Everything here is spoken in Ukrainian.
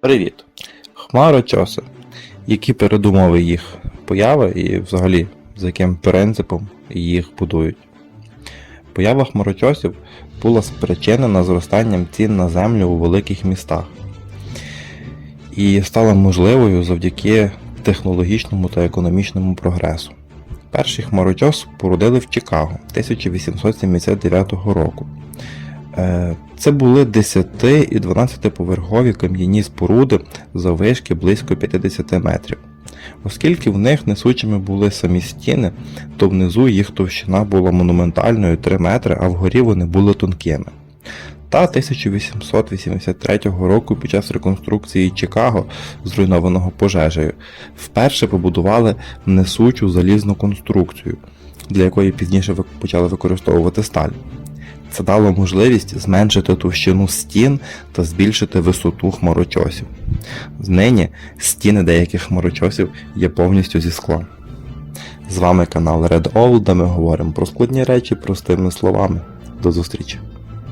Привіт! Хмарочоси. Які передумови їх появи і взагалі за яким принципом їх будують? Поява хмарочосів була спричинена зростанням цін на землю у великих містах і стала можливою завдяки технологічному та економічному прогресу. Перший хмарочос породили в Чикаго 1879 року. Е, Це були 10 і 12 поверхові кам'яні споруди заввишки близько 50 метрів. Оскільки в них несучими були самі стіни, то внизу їх товщина була монументальною 3 метри, а вгорі вони були тонкими. Та 1883 року під час реконструкції Чикаго, зруйнованого пожежею, вперше побудували несучу залізну конструкцію, для якої пізніше почали використовувати сталь. Це дало можливість зменшити товщину стін та збільшити висоту хмарочосів. Нині стіни деяких хмарочосів є повністю зі скла. З вами канал Red Owl, де ми говоримо про складні речі простими словами. До зустрічі!